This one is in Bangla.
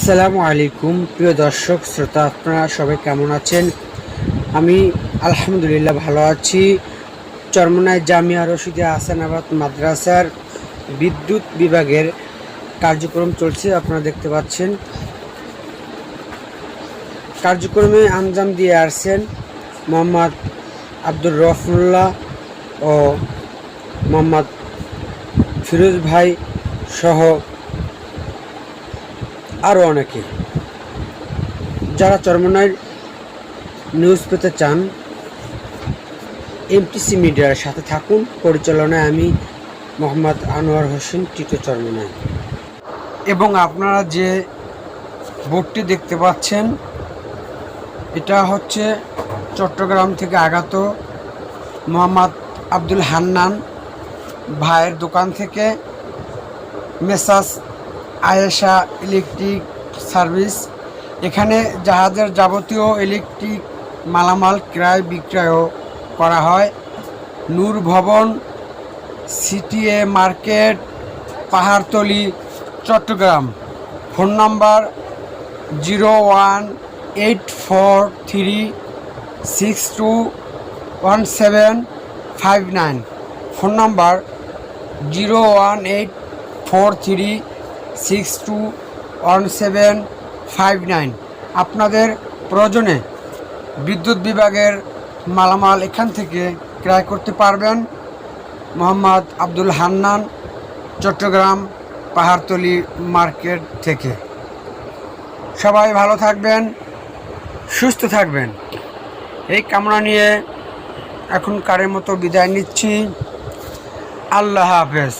আসসালামু আলাইকুম, প্রিয় দর্শক, শ্রোতা, আপনারা সবাই কেমন আছেন? আমি আলহামদুলিল্লাহ ভালো আছি। চরমনায় জামিয়া রশিদে আসানাবাদ মাদ্রাসার বিদ্যুৎ বিভাগের কার্যক্রম চলছে, আপনারা দেখতে পাচ্ছেন। কার্যক্রমে আঞ্জাম দিয়ে আসছেন মোহাম্মদ আব্দুর রহমুল্লাহ ও মোহাম্মদ ফিরোজ ভাই সহ আরও অনেকে। যারা চরমনায় নিউজ পেতে চান এমটিসি মিডিয়ার সাথে থাকুন। পরিচালনায় আমি মোহাম্মদ আনোয়ার হোসেন, টিটো চরমনায় এবং আপনারা যে বোর্ডটি দেখতে পাচ্ছেন, এটা হচ্ছে চট্টগ্রাম থেকে আগত মোহাম্মদ আব্দুল হান্নান ভাইয়ের দোকান থেকে মেসাস আয়েশা ইলেকট্রিক সার্ভিস। এখানে জাহাজের যাবতীয় ইলেকট্রিক মালামাল ক্রয় বিক্রয়ও করা হয়। Noor Bhaban, CTA market, Pahartali, Chittagong. Phone number zero one eight four three six two one seven five nine. Phone number zero one eight four three six two one seven five nine আপনাদের প্রয়োজনে বিদ্যুৎ বিভাগের মালামাল এখান থেকে ক্রয় করতে পারবেন। মোহাম্মদ আব্দুল হান্নান, চট্টগ্রাম পাহাড়তলি মার্কেট থেকে। সবাই ভালো থাকবেন, সুস্থ থাকবেন। এই কামনা নিয়ে এখনকারের মতো বিদায় নিচ্ছি। আল্লাহ হাফেজ।